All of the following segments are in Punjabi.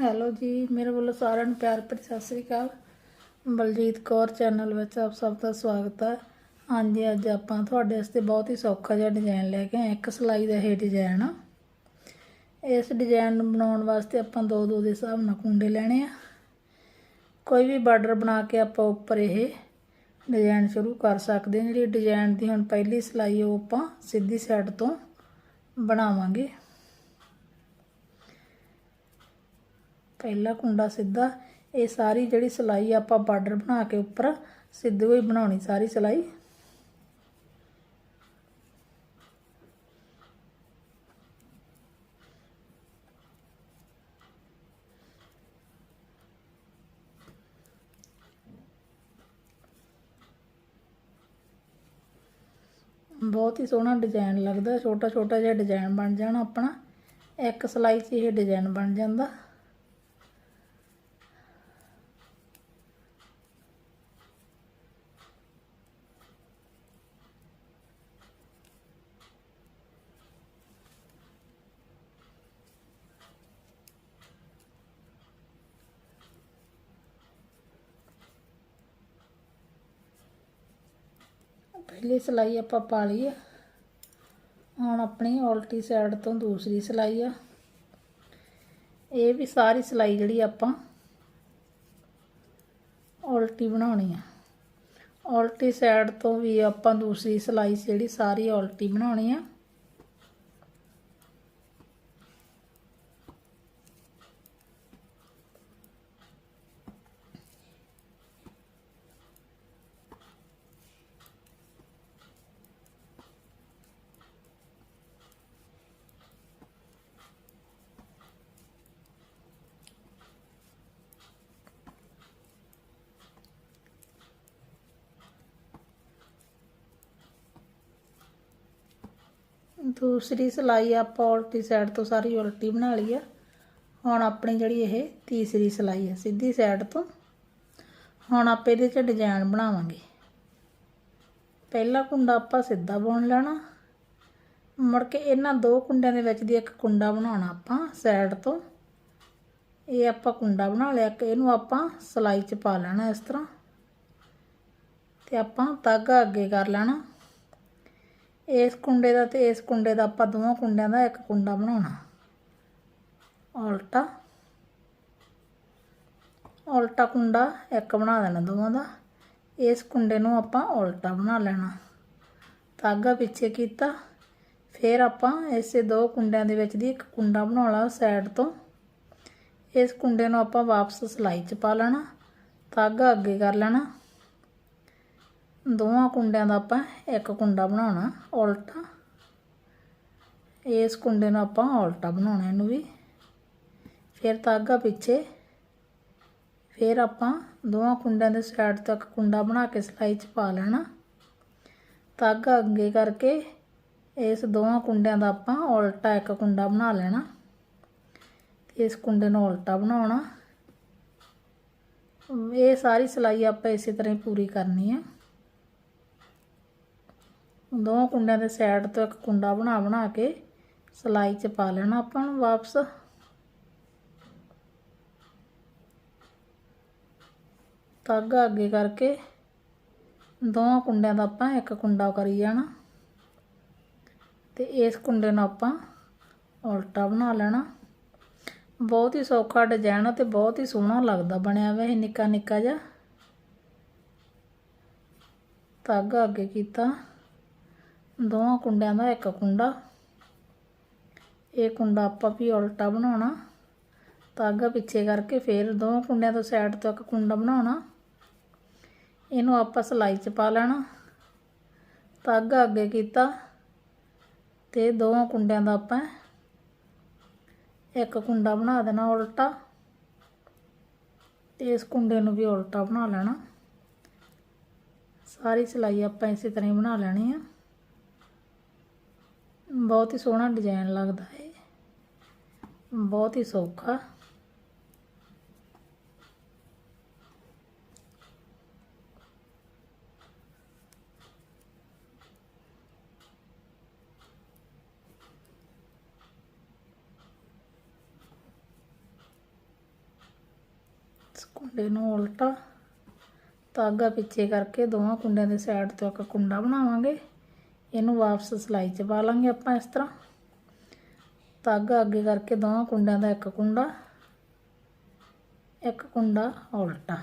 ਹੈਲੋ ਜੀ, ਮੇਰੇ ਵੱਲੋਂ ਸਾਰਿਆਂ ਨੂੰ ਪਿਆਰ ਭਰੀ ਸਤਿ ਸ੍ਰੀ ਅਕਾਲ। ਬਲਜੀਤ ਕੌਰ ਚੈਨਲ ਵਿੱਚ ਆਪ ਸਭ ਦਾ ਸਵਾਗਤ ਹੈ। ਹਾਂਜੀ, ਅੱਜ ਆਪਾਂ ਤੁਹਾਡੇ ਵਾਸਤੇ ਬਹੁਤ ਹੀ ਸੌਖਾ ਜਿਹਾ ਡਿਜ਼ਾਈਨ ਲੈ ਕੇ ਆਏ ਇੱਕ ਸਿਲਾਈ ਦਾ ਇਹ ਡਿਜ਼ਾਈਨ ਆ। ਇਸ ਡਿਜ਼ਾਈਨ ਨੂੰ ਬਣਾਉਣ ਵਾਸਤੇ ਆਪਾਂ ਦੋ ਦੋ ਦੇ ਹਿਸਾਬ ਨਾਲ ਕੁੰਡੇ ਲੈਣੇ ਆ। ਕੋਈ ਵੀ ਬਾਰਡਰ ਬਣਾ ਕੇ ਆਪਾਂ ਉੱਪਰ ਇਹ ਡਿਜ਼ਾਈਨ ਸ਼ੁਰੂ ਕਰ ਸਕਦੇ ਹਾਂ। ਜਿਹੜੀ ਡਿਜ਼ਾਈਨ ਦੀ ਹੁਣ ਪਹਿਲੀ ਸਿਲਾਈ ਉਹ ਆਪਾਂ ਸਿੱਧੀ ਸਾਈਡ ਤੋਂ ਬਣਾਵਾਂਗੇ। ਪਹਿਲਾ ਕੁੰਡਾ ਸਿੱਧਾ, ਇਹ ਸਾਰੀ ਜਿਹੜੀ ਸਿਲਾਈ ਆਪਾਂ ਬਾਰਡਰ ਬਣਾ ਕੇ ਉੱਪਰ ਸਿੱਧੂ ਹੋਈ ਬਣਾਉਣੀ, ਸਾਰੀ ਸਿਲਾਈ। ਬਹੁਤ ਹੀ ਸੋਹਣਾ ਡਿਜ਼ਾਈਨ ਲੱਗਦਾ ਛੋਟਾ ਛੋਟਾ ਜਿਹਾ ਡਿਜ਼ਾਈਨ ਬਣ ਜਾਣਾ ਆਪਣਾ। ਇੱਕ ਸਿਲਾਈ 'ਚ ਇਹ ਡਿਜ਼ਾਈਨ ਬਣ ਜਾਂਦਾ। ਪਹਿਲੀ ਸਿਲਾਈ ਆਪਾਂ ਪਾ ਲਈ ਆ। ਹੁਣ ਆਪਣੀ ਉਲਟੀ ਸਾਈਡ ਤੋਂ ਦੂਸਰੀ ਸਿਲਾਈ ਆ। ਇਹ ਵੀ ਸਾਰੀ ਸਿਲਾਈ ਜਿਹੜੀ ਆਪਾਂ ਉਲਟੀ ਬਣਾਉਣੀ ਆ। ਉਲਟੀ ਸਾਈਡ ਤੋਂ ਵੀ ਆਪਾਂ ਦੂਸਰੀ ਸਿਲਾਈ ਜਿਹੜੀ ਸਾਰੀ ਉਲਟੀ ਬਣਾਉਣੀ ਆ। ਦੂਸਰੀ ਸਿਲਾਈ ਆਪਾਂ ਉਲਟੀ ਸਾਈਡ ਤੋਂ ਸਾਰੀ ਉਲਟੀ ਬਣਾ ਲਈ ਆ। ਹੁਣ ਆਪਣੀ ਜਿਹੜੀ ਇਹ ਤੀਸਰੀ ਸਿਲਾਈ ਆ, ਸਿੱਧੀ ਸਾਈਡ ਤੋਂ। ਹੁਣ ਆਪਾਂ ਇਹਦੇ 'ਚ ਡਿਜ਼ਾਈਨ ਬਣਾਵਾਂਗੇ। ਪਹਿਲਾ ਕੁੰਡਾ ਆਪਾਂ ਸਿੱਧਾ ਬੁਣ ਲੈਣਾ। ਮੁੜ ਕੇ ਇਹਨਾਂ ਦੋ ਕੁੰਡਿਆਂ ਦੇ ਵਿੱਚ ਦੀ ਇੱਕ ਕੁੰਡਾ ਬਣਾਉਣਾ ਆਪਾਂ ਸਾਈਡ ਤੋਂ। ਇਹ ਆਪਾਂ ਕੁੰਡਾ ਬਣਾ ਲਿਆ ਕਿ ਇਹਨੂੰ ਆਪਾਂ ਸਿਲਾਈ 'ਚ ਪਾ ਲੈਣਾ ਇਸ ਤਰ੍ਹਾਂ। ਤੇ ਆਪਾਂ ਧਾਗਾ ਅੱਗੇ ਕਰ ਲੈਣਾ। ਇਸ ਕੁੰਡੇ ਦਾ ਤੇ ਇਸ ਕੁੰਡੇ ਦਾ ਆਪਾਂ ਦੋਵਾਂ ਕੁੰਡਿਆਂ ਦਾ ਇੱਕ ਕੁੰਡਾ ਬਣਾਉਣਾ। ਉਲਟਾ। ਉਲਟਾ ਕੁੰਡਾ ਇੱਕ ਬਣਾ ਦੇਣਾ ਦੋਵਾਂ ਦਾ। ਇਸ ਕੁੰਡੇ ਨੂੰ ਆਪਾਂ ਉਲਟਾ ਬਣਾ ਲੈਣਾ। ਧਾਗਾ ਪਿੱਛੇ ਕੀਤਾ। ਫਿਰ ਆਪਾਂ ਇਸੇ ਦੋ ਕੁੰਡਿਆਂ ਦੇ ਵਿੱਚ ਦੀ ਇੱਕ ਕੁੰਡਾ ਬਣਾਉਣਾ ਸਾਈਡ ਤੋਂ। ਇਸ ਕੁੰਡੇ ਨੂੰ ਆਪਾਂ ਵਾਪਸ ਸਿਲਾਈ 'ਚ ਪਾ ਲੈਣਾ। ਧਾਗਾ ਅੱਗੇ ਕਰ ਲੈਣਾ। ਦੋਵਾਂ ਕੁੰਡਿਆਂ ਦਾ ਆਪਾਂ ਇੱਕ ਕੁੰਡਾ ਬਣਾਉਣਾ, ਉਲਟਾ। ਇਸ ਕੁੰਡੇ ਨੂੰ ਆਪਾਂ ਉਲਟਾ ਬਣਾਉਣਾ ਇਹਨੂੰ ਵੀ। ਫਿਰ ਤਾਗਾ ਪਿੱਛੇ। ਫਿਰ ਆਪਾਂ ਦੋਵਾਂ ਕੁੰਡਿਆਂ ਦੇ ਸਾਈਡ ਤੱਕ ਕੁੰਡਾ ਬਣਾ ਕੇ ਸਿਲਾਈ 'ਚ ਪਾ ਲੈਣਾ। ਤਾਗਾ ਅੱਗੇ ਕਰਕੇ ਇਸ ਦੋਵਾਂ ਕੁੰਡਿਆਂ ਦਾ ਆਪਾਂ ਉਲਟਾ ਇੱਕ ਕੁੰਡਾ ਬਣਾ ਲੈਣਾ। ਇਸ ਕੁੰਡੇ ਨੂੰ ਉਲਟਾ ਬਣਾਉਣਾ। ਇਹ ਸਾਰੀ ਸਿਲਾਈ ਆਪਾਂ ਇਸੇ ਤਰ੍ਹਾਂ ਹੀ ਪੂਰੀ ਕਰਨੀ ਹੈ ਦੋ ਕੁੰਡਿਆਂ ਦੇ ਸਾਈਡ ਤੋਂ ਇੱਕ ਕੁੰਡਾ ਬਣਾ ਬਣਾ ਕੇ ਸਿਲਾਈ 'ਚ ਪਾ ਲੈਣਾ ਆਪਾਂ ਨੂੰ ਵਾਪਸ। ਧਾਗਾ ਅੱਗੇ ਕਰਕੇ ਦੋਵਾਂ ਕੁੰਡਿਆਂ ਦਾ ਆਪਾਂ ਇੱਕ ਕੁੰਡਾ ਕਰੀ ਜਾਣਾ। ਤੇ ਇਸ ਕੁੰਡੇ ਨੂੰ ਆਪਾਂ ਉਲਟਾ ਬਣਾ ਲੈਣਾ। ਬਹੁਤ ਹੀ ਸੌਖਾ ਡਿਜ਼ਾਈਨ ਤੇ ਬਹੁਤ ਹੀ ਸੋਹਣਾ ਲੱਗਦਾ ਬਣਿਆ ਹੋਇਆ ਇਹ ਨਿੱਕਾ ਨਿੱਕਾ ਜਿਹਾ। ਧਾਗਾ ਅੱਗੇ ਕੀਤਾ। ਦੋਵਾਂ ਕੁੰਡਿਆਂ ਦਾ ਇੱਕ ਕੁੰਡਾ। ਇਹ ਕੁੰਡਾ ਆਪਾਂ ਵੀ ਉਲਟਾ ਬਣਾਉਣਾ। ਧਾਗਾ ਪਿੱਛੇ ਕਰਕੇ ਫਿਰ ਦੋਵਾਂ ਕੁੰਡਿਆਂ ਤੋਂ ਸਾਈਡ ਤੋਂ ਇੱਕ ਕੁੰਡਾ ਬਣਾਉਣਾ। ਇਹਨੂੰ ਆਪਾਂ ਸਿਲਾਈ 'ਚ ਪਾ ਲੈਣਾ। ਧਾਗਾ ਅੱਗੇ ਕੀਤਾ ਤੇ ਦੋਵਾਂ ਕੁੰਡਿਆਂ ਦਾ ਆਪਾਂ ਇੱਕ ਕੁੰਡਾ ਬਣਾ ਦੇਣਾ ਉਲਟਾ। ਤੇ ਇਸ ਕੁੰਡੇ ਨੂੰ ਵੀ ਉਲਟਾ ਬਣਾ ਲੈਣਾ। ਸਾਰੀ ਸਿਲਾਈ ਆਪਾਂ ਇਸੇ ਤਰ੍ਹਾਂ ਹੀ ਬਣਾ ਲੈਣੀ ਆ। ਬਹੁਤ ਹੀ ਸੋਹਣਾ ਡਿਜ਼ਾਈਨ ਲੱਗਦਾ ਹੈ ਬਹੁਤ ਹੀ ਸੌਖਾ। ਕੁੰਡੇ ਨੂੰ ਉਲਟਾ ਧਾਗਾ ਪਿੱਛੇ ਕਰਕੇ ਦੋਵਾਂ ਕੁੰਡਿਆਂ ਦੇ ਸਾਈਡ ਤੋਂ ਇੱਕ ਕੁੰਡਾ ਬਣਾਵਾਂਗੇ। ਇਹਨੂੰ ਵਾਪਸ ਸਲਾਈ 'ਚ ਪਾ ਲਾਂਗੇ ਆਪਾਂ ਇਸ ਤਰ੍ਹਾਂ। ਧਾਗਾ ਅੱਗੇ ਕਰਕੇ ਦੋਵਾਂ ਕੁੰਡਿਆਂ ਦਾ ਇੱਕ ਕੁੰਡਾ ਇੱਕ ਕੁੰਡਾ ਉਲਟਾ।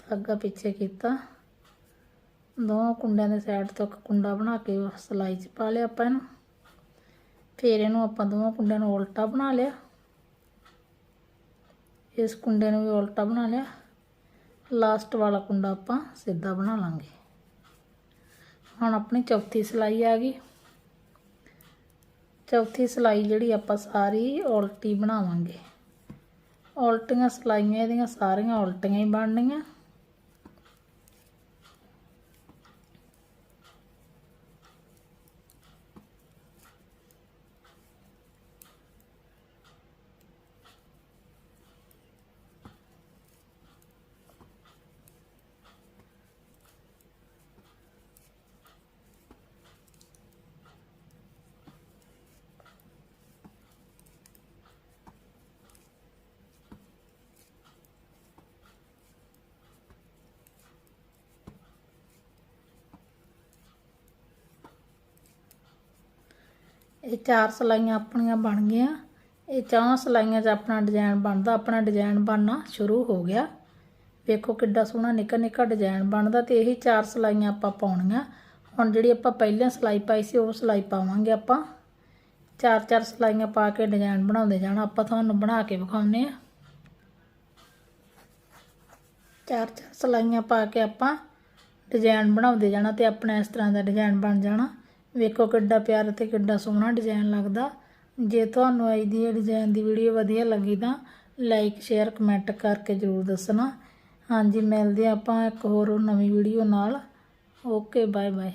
ਧਾਗਾ ਪਿੱਛੇ ਕੀਤਾ। ਦੋਵਾਂ ਕੁੰਡਿਆਂ ਦੇ ਸਾਈਡ ਤੋਂ ਇੱਕ ਕੁੰਡਾ ਬਣਾ ਕੇ ਸਲਾਈ 'ਚ ਪਾ ਲਿਆ ਆਪਾਂ ਇਹਨੂੰ। ਫਿਰ ਇਹਨੂੰ ਆਪਾਂ ਦੋਵਾਂ ਕੁੰਡਿਆਂ ਨੂੰ ਉਲਟਾ ਬਣਾ ਲਿਆ। ਇਸ ਕੁੰਡੇ ਨੂੰ ਵੀ ਉਲਟਾ ਬਣਾ ਲਿਆ। ਲਾਸਟ ਵਾਲਾ ਕੁੰਡਾ ਆਪਾਂ ਸਿੱਧਾ ਬਣਾ ਲਾਂਗੇ। ਹੁਣ ਆਪਣੀ ਚੌਥੀ ਸਲਾਈ ਆ ਗਈ। ਚੌਥੀ ਸਲਾਈ ਜਿਹੜੀ ਆਪਾਂ ਸਾਰੀ ਉਲਟੀ ਬਣਾਵਾਂਗੇ। ਉਲਟੀਆਂ ਸਲਾਈਆਂ ਇਹਦੀਆਂ ਸਾਰੀਆਂ ਉਲਟੀਆਂ ਹੀ ਬਣਨੀਆਂ। ਇਹ ਚਾਰ ਸਲਾਈਆਂ ਆਪਣੀਆਂ ਬਣ ਗਈਆਂ। ਇਹ ਚਾਹਾਂ ਸਲਾਈਆਂ 'ਚ ਆਪਣਾ ਡਿਜ਼ਾਈਨ ਬਣਦਾ, ਆਪਣਾ ਡਿਜ਼ਾਈਨ ਬਣਨਾ ਸ਼ੁਰੂ ਹੋ ਗਿਆ। ਵੇਖੋ ਕਿੱਡਾ ਸੋਹਣਾ ਨਿੱਕਾ ਨਿੱਕਾ ਡਿਜ਼ਾਈਨ ਬਣਦਾ ਤੇ ਇਹੀ ਚਾਰ ਸਲਾਈਆਂ ਆਪਾਂ ਪਾਉਣੀਆਂ। ਹੁਣ ਜਿਹੜੀ ਆਪਾਂ ਪਹਿਲਾਂ ਸਲਾਈ ਪਾਈ ਸੀ, ਉਹ ਸਲਾਈ ਪਾਵਾਂਗੇ ਆਪਾਂ। ਚਾਰ ਚਾਰ ਸਲਾਈਆਂ ਪਾ ਕੇ ਡਿਜ਼ਾਈਨ ਬਣਾਉਂਦੇ ਜਾਣਾ। ਆਪਾਂ ਤੁਹਾਨੂੰ ਬਣਾ ਕੇ ਵਿਖਾਉਂਦੇ ਆ ਚਾਰ ਚਾਰ ਸਲਾਈਆਂ ਪਾ ਕੇ ਆਪਾਂ ਡਿਜ਼ਾਈਨ ਬਣਾਉਂਦੇ ਜਾਣਾ ਤੇ ਆਪਣਾ ਇਸ ਤਰ੍ਹਾਂ ਦਾ ਡਿਜ਼ਾਈਨ ਬਣ ਜਾਣਾ। ਵੇਖੋ ਕਿੱਡਾ ਪਿਆਰਾ ਤੇ ਕਿੱਡਾ ਸੋਹਣਾ ਡਿਜ਼ਾਈਨ ਲੱਗਦਾ। ਜੇ ਤੁਹਾਨੂੰ ਅੱਜ ਦੀ ਡਿਜ਼ਾਈਨ ਦੀ ਵੀਡੀਓ ਵਧੀਆ ਲੱਗੀ ਤਾਂ ਲਾਈਕ ਸ਼ੇਅਰ ਕਮੈਂਟ ਕਰਕੇ ਜ਼ਰੂਰ ਦੱਸਣਾ। ਹਾਂਜੀ, ਮਿਲਦੇ ਹਾਂ ਆਪਾਂ ਇੱਕ ਹੋਰ ਨਵੀਂ ਵੀਡੀਓ ਨਾਲ। Okay bye bye